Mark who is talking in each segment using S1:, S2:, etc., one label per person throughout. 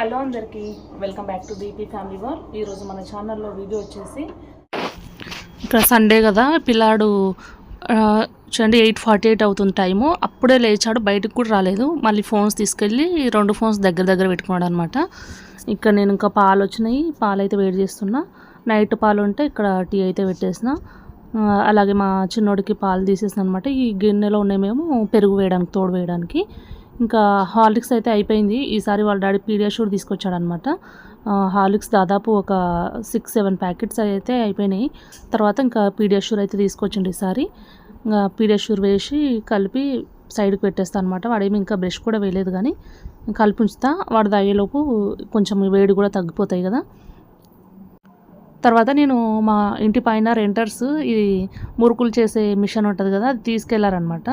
S1: Hello అందరికీ welcome back to BP family war ఈరోజు మన ఛానల్లో వీడియో వచ్చేసి ఇక్కడ సండే కదా పిల్లాడు చూడండి ఎయిట్ ఫార్టీ ఎయిట్ అవుతుంది టైము. అప్పుడే లేచాడు బయటకు కూడా రాలేదు. మళ్ళీ ఫోన్స్ తీసుకెళ్ళి రెండు ఫోన్స్ దగ్గర దగ్గర పెట్టుకున్నాడు అనమాట ఇక్కడ నేను ఇంకా పాలు వచ్చినాయి పాలు అయితే వేడి చేస్తున్నా. నైట్ పాలు ఉంటే ఇక్కడ టీ అయితే పెట్టేసిన. అలాగే మా చిన్నోడికి పాలు తీసేసిన అనమాట ఈ గిన్నెలో ఉన్నాయి మేము పెరుగు వేయడానికి తోడు వేయడానికి. ఇంకా హార్లిక్స్ అయితే అయిపోయింది. ఈసారి వాళ్ళ డాడీ పీడియాషూర్ తీసుకొచ్చాడనమాట హార్లిక్స్ దాదాపు ఒక సిక్స్ సెవెన్ ప్యాకెట్స్ అయితే అయిపోయినాయి. తర్వాత ఇంకా పీడియాషూర్ అయితే తీసుకొచ్చిండు ఈసారి. ఇంకా పీడియాషూర్ వేసి కలిపి సైడ్కి పెట్టేస్తాను అనమాట వాడేమి ఇంకా బ్రష్ కూడా వేయలేదు కానీ కలిపి ఉంచుతా. వాడు తాగేలోపు కొంచెం వేడి కూడా తగ్గిపోతాయి కదా. తర్వాత నేను మా ఇంటి పైన రెంటర్స్ ఇది మురుకులు చేసే మిషన్ ఉంటుంది కదా అది తీసుకెళ్ళారనమాట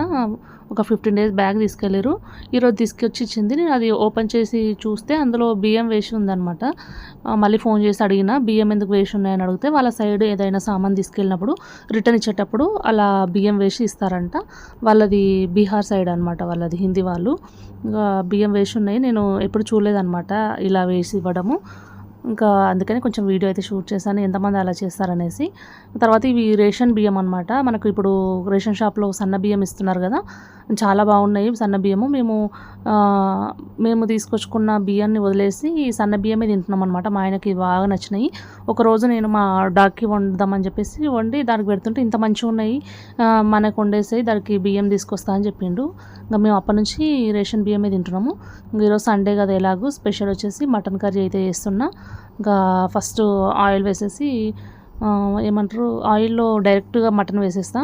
S1: ఒక ఫిఫ్టీన్ డేస్ బ్యాగ్ తీసుకెళ్ళారు ఈరోజు తీసుకొచ్చి ఇచ్చింది. నేను అది ఓపెన్ చేసి చూస్తే అందులో బియ్యం వేసి ఉందనమాట మళ్ళీ ఫోన్ చేసి అడిగిన బియ్యం ఎందుకు వేసి ఉన్నాయని అడిగితే వాళ్ళ సైడ్ ఏదైనా సామాన్ తీసుకెళ్ళినప్పుడు రిటర్న్ ఇచ్చేటప్పుడు అలా బియ్యం వేసి ఇస్తారంట. వాళ్ళది బీహార్ సైడ్ అనమాట వాళ్ళది హిందీ వాళ్ళు. బియ్యం వేసి ఉన్నాయి. నేను ఎప్పుడు చూడలేదన్నమాట ఇలా వేసి ఇవ్వడము. ఇంకా అందుకని కొంచెం వీడియో అయితే షూట్ చేశాను. ఎంతమంది అలా చేస్తారనేసి. తర్వాత ఇవి రేషన్ బియ్యం అనమాట మనకు ఇప్పుడు రేషన్ షాప్లో సన్న బియ్యం ఇస్తున్నారు కదా. చాలా బాగున్నాయి సన్న బియ్యము. మేము మేము తీసుకొచ్చుకున్న బియ్యాన్ని వదిలేసి ఈ సన్న బియ్యమే తింటున్నాం అనమాట మా ఆయనకి బాగా నచ్చినాయి. ఒకరోజు నేను మా డాగ్కి వండుదామని చెప్పేసి వండి దానికి పెడుతుంటే ఇంత మంచిగా ఉన్నాయి. మనకు వండేసి దానికి బియ్యం తీసుకొస్తా అని చెప్పిండు. ఇంకా మేము అప్పటి నుంచి రేషన్ బియ్యమే తింటున్నాము. ఇంకా ఈరోజు సండే కదా ఎలాగో. స్పెషల్ వచ్చేసి మటన్ కర్రీ అయితే చేస్తున్నా. ఇంకా ఫస్ట్ ఆయిల్ వేసేసి ఏమంటారు ఆయిల్లో డైరెక్ట్గా మటన్ వేసేస్తా.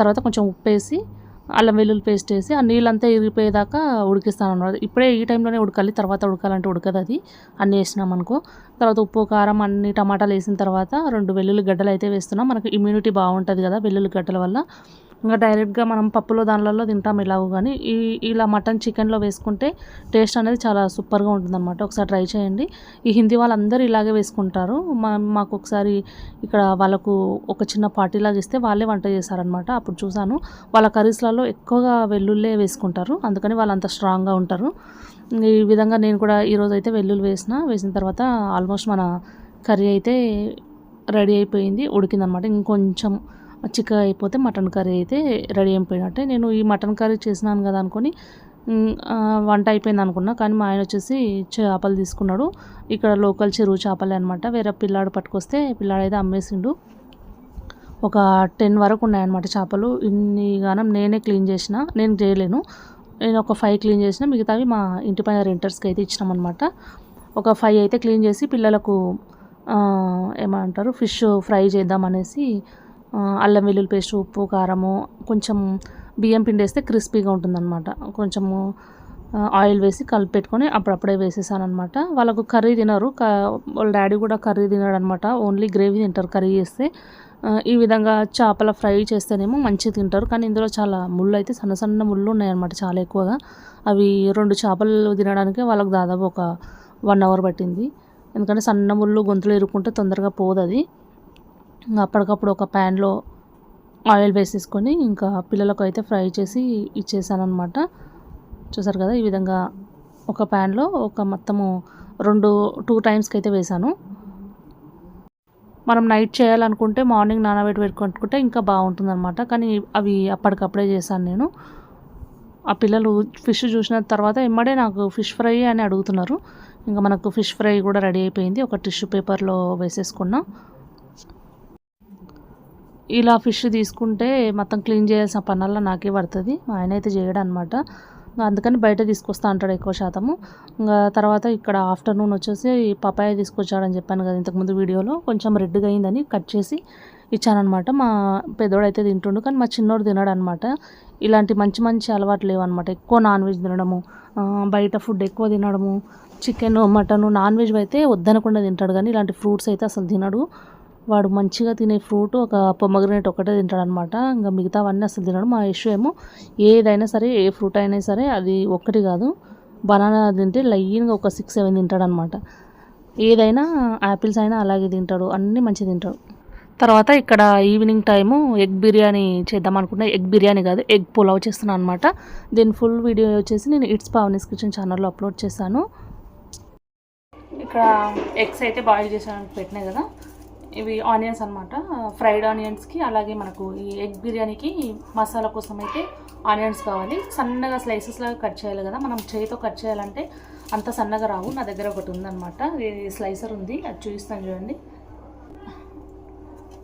S1: తర్వాత కొంచెం ఉప్పు వేసి అల్లం వెల్లుల్లి పేస్ట్ వేసి ఆ నీళ్ళంతా ఇరిగిపోయేదాకా ఉడికిస్తాను అన్నమాట ఇప్పుడే ఈ టైంలోనే ఉడకాలి తర్వాత ఉడకాలంటే ఉడకదు అది. అన్నీ వేసినాం అనుకో. తర్వాత ఉప్పు కారం అన్ని టమాటాలు వేసిన తర్వాత రెండు వెల్లుల్లి గడ్డలు అయితే వేస్తున్నాం. మనకు ఇమ్యూనిటీ బాగుంటుంది కదా వెల్లుల్లి గడ్డల వల్ల. ఇంకా డైరెక్ట్గా మనం పప్పులో దానిలలో తింటాం ఇలాగో కానీ ఈ ఇలా మటన్ చికెన్లో వేసుకుంటే టేస్ట్ అనేది చాలా సూపర్గా ఉంటుంది అనమాట ఒకసారి ట్రై చేయండి. ఈ హిందీ వాళ్ళందరూ ఇలాగే వేసుకుంటారు. మా మాకు ఒకసారి ఇక్కడ వాళ్ళకు ఒక చిన్న పార్టీ లాగా ఇస్తే వాళ్ళే వంట చేశారనమాట అప్పుడు చూశాను. వాళ్ళ కర్రీస్లలో ఎక్కువగా వెల్లుల్లే వేసుకుంటారు. అందుకని వాళ్ళు అంత స్ట్రాంగ్గా ఉంటారు. ఈ విధంగా నేను కూడా ఈరోజు అయితే వెల్లుల్లి వేసిన వేసిన తర్వాత ఆల్మోస్ట్ మన కర్రీ అయితే రెడీ అయిపోయింది ఉడికిందనమాట ఇంకొంచెం చిక్కగా అయిపోతే మటన్ కర్రీ అయితే రెడీ అయిపోయినట్టే. నేను ఈ మటన్ కర్రీ చేసినాను కదా అనుకొని వంట అయిపోయింది అనుకున్నా. కానీ మా ఆయన వచ్చేసి చేపలు తీసుకున్నాడు. ఇక్కడ లోకల్ చెరువు చేపలే అనమాట వేరే పిల్లాడు పట్టుకొస్తే పిల్లాడు అయితే అమ్మేసిండు. ఒక టెన్ వరకు ఉన్నాయన్నమాట చేపలు. ఇన్ని గానం నేనే క్లీన్ చేసిన నేను చేయలేను. నేను ఒక ఫైవ్ క్లీన్ చేసిన మిగతావి మా ఇంటి పైన రెంటర్స్కి అయితే ఇచ్చినామన్నమాట. ఒక ఫైవ్ అయితే క్లీన్ చేసి పిల్లలకు ఏమంటారు ఫిష్ ఫ్రై చేద్దామనేసి అల్లం వెల్లుల్లి పేస్ట్ ఉప్పు కారము కొంచెం బియ్యం పిండి వేస్తే క్రిస్పీగా ఉంటుందన్నమాట. కొంచెము ఆయిల్ వేసి కలిపి పెట్టుకొని అప్పుడప్పుడే వేసేసాను అనమాట వాళ్ళకు కర్రీ తినరు. క వాళ్ళ డాడీ కూడా కర్రీ తినడు అనమాట ఓన్లీ గ్రేవీ తింటారు కర్రీ చేస్తే. ఈ విధంగా చేపల ఫ్రై చేస్తేనేమో మంచిగా తింటారు. కానీ ఇందులో చాలా ముళ్ళు అయితే సన్న సన్న ముళ్ళు ఉన్నాయన్నమాట చాలా ఎక్కువగా. అవి రెండు చేపలు తినడానికి వాళ్ళకి దాదాపు ఒక వన్ అవర్ పట్టింది. ఎందుకంటే సన్న ముళ్ళు గొంతులు ఇరుక్కుంటే తొందరగా పోదు అది ఇంకా అప్పటికప్పుడు ఒక ప్యాన్లో ఆయిల్ వేసేసుకొని ఇంకా పిల్లలకు అయితే ఫ్రై చేసి ఇచ్చేసాను అనమాట చూసారు కదా ఈ విధంగా ఒక ప్యాన్లో ఒక మొత్తము రెండు టూ టైమ్స్కి అయితే వేసాను. మనం నైట్ చేయాలనుకుంటే మార్నింగ్ నానబెట్టి పెట్టుకుంటే ఇంకా బాగుంటుందన్నమాట. కానీ అవి అప్పటికప్పుడే చేశాను నేను. ఆ పిల్లలు ఫిష్ చూసిన తర్వాత ఇమ్మడే నాకు ఫిష్ ఫ్రై అని అడుగుతున్నారు. ఇంకా మనకు ఫిష్ ఫ్రై కూడా రెడీ అయిపోయింది. ఒక టిష్యూ పేపర్లో వేసేసుకున్నాం. ఇలా ఫిష్ తీసుకుంటే మొత్తం క్లీన్ చేయాల్సిన పనుల్లో నాకే పడుతుంది. మా ఆయన అయితే చేయడం అనమాట అందుకని బయట తీసుకొస్తా అంటాడు ఎక్కువ శాతము. ఇంకా తర్వాత ఇక్కడ ఆఫ్టర్నూన్ వచ్చేసి పపాయ తీసుకొచ్చాడని చెప్పాను కదా ఇంతకుముందు వీడియోలో. కొంచెం రెడ్గా అయిందని కట్ చేసి ఇచ్చానమాట మా పెద్దోడు అయితే తింటుండు కానీ మా చిన్నోడు తినడు అనమాట ఇలాంటి మంచి మంచి అలవాట్లు లేవన్నమాట. ఎక్కువ నాన్ వెజ్ తినడము బయట ఫుడ్ ఎక్కువ తినడము చికెన్ మటన్ నాన్ వెజ్ అయితే వద్దనకుండా తింటాడు కానీ ఇలాంటి ఫ్రూట్స్ అయితే అసలు తినడు. వాడు మంచిగా తినే ఫ్రూట్ ఒక పొమ్మగ్రనేట్ ఒకటే తింటాడు అనమాట ఇంకా మిగతావన్నీ అసలు తినడు. మా ఇష్యూ ఏమో ఏదైనా సరే ఏ ఫ్రూట్ అయినా సరే అది ఒక్కటి కాదు. బనానా తింటే లైన్గా ఒక సిక్స్ సెవెన్ తింటాడు అనమాట ఏదైనా యాపిల్స్ అయినా అలాగే తింటాడు. అన్నీ మంచిగా తింటాడు. తర్వాత ఇక్కడ ఈవినింగ్ టైము ఎగ్ బిర్యానీ చేద్దాం అనుకుంటే ఎగ్ బిర్యానీ కాదు ఎగ్ పులావ్ చేస్తున్నాను అనమాట. దీని ఫుల్ వీడియో వచ్చేసి నేను ఇట్స్ పావనీస్ కిచెన్ ఛానల్లో అప్లోడ్ చేశాను. ఇక్కడ ఎగ్స్ అయితే బాయిల్ చేసాను పెట్టినాయి కదా. ఇవి ఆనియన్స్ అనమాట ఫ్రైడ్ ఆనియన్స్కి అలాగే మనకు ఈ ఎగ్ బిర్యానీకి మసాలా కోసం అయితే ఆనియన్స్ కావాలి. సన్నగా స్లైసెస్ లాగా కట్ చేయాలి కదా. మనం చేయితో కట్ చేయాలంటే అంత సన్నగా రావు. నా దగ్గర ఒకటి ఉందన్నమాట. ఇది స్లైసర్ ఉంది. అది చూపిస్తాను చూడండి.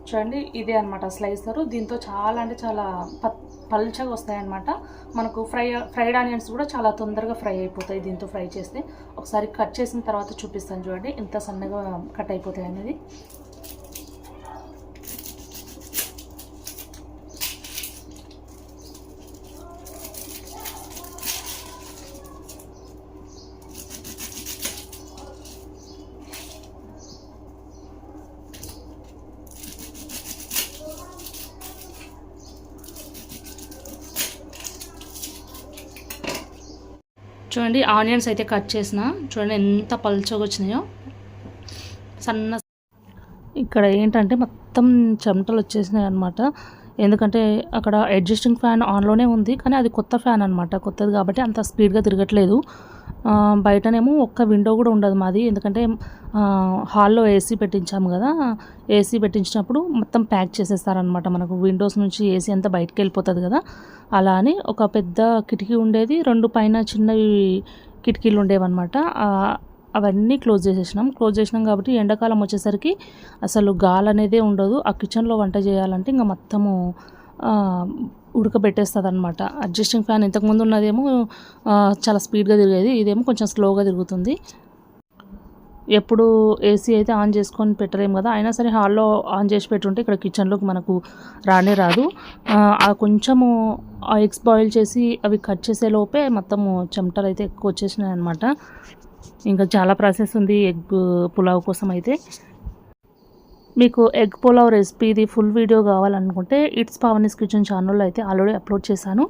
S1: చూడండి ఇదే అనమాట స్లైసరు. దీంతో చాలా అంటే చాలా ప పల్చగా వస్తాయన్నమాట. మనకు ఫ్రై ఫ్రైడ్ ఆనియన్స్ కూడా చాలా తొందరగా ఫ్రై అయిపోతాయి దీంతో ఫ్రై చేస్తే. ఒకసారి కట్ చేసిన తర్వాత చూపిస్తాను చూడండి. ఎంత సన్నగా కట్ అయిపోతాయి అనేది. చూడండి ఆనియన్స్ అయితే కట్ చేసిన. చూడండి ఎంత పలుచగా వచ్చినాయో. సన్న ఇక్కడ ఏంటంటే మొత్తం చెమటలు వచ్చేసినాయి అనమాట ఎందుకంటే అక్కడ అడ్జస్టింగ్ ఫ్యాన్ ఆన్లోనే ఉంది కానీ అది కొత్త ఫ్యాన్ అనమాట కొత్తది కాబట్టి అంత స్పీడ్గా తిరగట్లేదు. బయటనేమో ఒక్క విండో కూడా ఉండదు మాది. ఎందుకంటే హాల్లో ఏసీ పెట్టించాము కదా. ఏసీ పెట్టించినప్పుడు మొత్తం ప్యాక్ చేసేస్తారనమాట మనకు. విండోస్ నుంచి ఏసీ అంతా బయటకు వెళ్ళిపోతుంది కదా. అలా అని ఒక పెద్ద కిటికీ ఉండేది. రెండు పైన చిన్నవి కిటికీలు ఉండేవన్నమాట. అవన్నీ క్లోజ్ చేసేసినాం. క్లోజ్ చేసినాం కాబట్టి ఎండాకాలం వచ్చేసరికి అసలు గాలి అనేదే ఉండదు. ఆ కిచెన్లో వంట చేయాలంటే ఇంకా మొత్తము ఉడకబెట్టేస్తుంది అనమాట అడ్జస్టింగ్ ఫ్యాన్ ఇంతకుముందు ఉన్నదేమో చాలా స్పీడ్గా తిరిగేది ఇదేమో కొంచెం స్లోగా తిరుగుతుంది. ఎప్పుడు ఏసీ అయితే ఆన్ చేసుకొని పెట్టలేము కదా అయినా సరే హాల్లో ఆన్ చేసి పెట్టుంటే ఇక్కడ కిచెన్లోకి మనకు రానే రాదు. ఆ, కొంచెము ఆ ఎగ్స్ బాయిల్ చేసి అవి కట్ చేసే లోపే మొత్తము చెమటలు అయితే ఎక్కువ వచ్చేసినాయి అనమాట ఇంకా చాలా ప్రాసెస్ ఉంది ఎగ్ పులావ్ కోసం అయితే. మీకు ఎగ్ పులావ్ రెసిపీది ఫుల్ వీడియో కావాలనుకుంటే ఇట్స్ పావనీస్ కిచెన్ ఛానల్లో అయితే ఆల్రెడీ అప్లోడ్ చేశాను.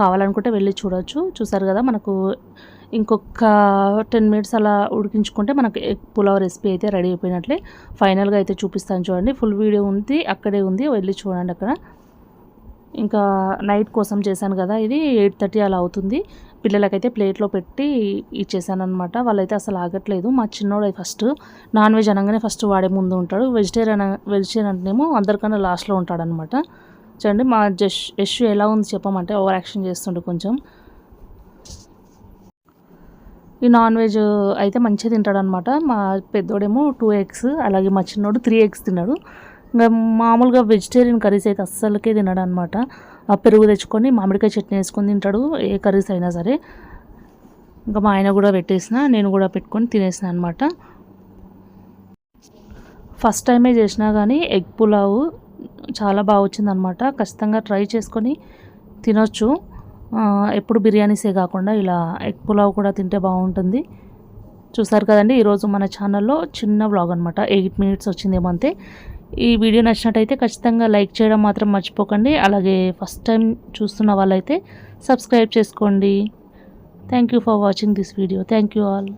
S1: కావాలనుకుంటే వెళ్ళి చూడొచ్చు. చూసారు కదా మనకు ఇంకొక టెన్ మినిట్స్ అలా ఉడికించుకుంటే మనకు ఎగ్ పులావ్ రెసిపీ అయితే రెడీ అయిపోయినట్లే. ఫైనల్గా అయితే చూపిస్తాను చూడండి. ఫుల్ వీడియో ఉంది అక్కడే ఉంది. వెళ్ళి చూడండి అక్కడ. ఇంకా నైట్ కోసం చేశాను కదా ఇది ఎయిట్ థర్టీ అలా అవుతుంది. పిల్లలకైతే ప్లేట్లో పెట్టి ఇచ్చేసాను అనమాట వాళ్ళైతే అసలు ఆగట్లేదు. మా చిన్నోడు ఫస్ట్ నాన్ వెజ్ అనగానే ఫస్ట్ వాడే ముందు ఉంటాడు. వెజిటేరియన్ వెజిటేరియన్ అంటేనేమో అందరికన్నా లాస్ట్లో ఉంటాడనమాట చూడండి మా జష్ యష్ ఎలా ఉంది చెప్పమంటే ఓవర్ యాక్షన్ చేస్తుండే కొంచెం. ఈ నాన్ వెజ్ అయితే మంచిగా తింటాడనమాట మా పెద్దోడేమో టూ ఎగ్స్ అలాగే మా చిన్నోడు త్రీ ఎగ్స్ తిన్నాడు. ఇంకా మామూలుగా వెజిటేరియన్ కర్రీస్ అయితే అస్సలకే తినడు అనమాట ఆ పెరుగు తెచ్చుకొని మామిడికాయ చట్నీ వేసుకొని తింటాడు ఏ కర్రీస్ అయినా సరే. ఇంకా మా ఆయన కూడా పెట్టేసిన నేను కూడా పెట్టుకొని తినేసిన అనమాట. ఫస్ట్ టైమే చేసినా కానీ ఎగ్ పులావ్ చాలా బాగా వచ్చిందనమాట. ఖచ్చితంగా ట్రై చేసుకొని తినొచ్చు. ఎప్పుడు బిర్యానీసే కాకుండా ఇలా ఎగ్ పులావ్ కూడా తింటే బాగుంటుంది. చూసారు కదండి ఈరోజు మన ఛానల్లో చిన్న వ్లాగ్ అనమాట. ఎయిట్ మినిట్స్ వచ్చిందేమో అంతే. ఈ వీడియో నచ్చినట్టయితే ఖచ్చితంగా లైక్ చేయడం మాత్రం మర్చిపోకండి. అలాగే ఫస్ట్ టైం చూస్తున్న వాళ్ళైతే సబ్స్క్రైబ్ చేసుకోండి. Thank you for watching this video thank you all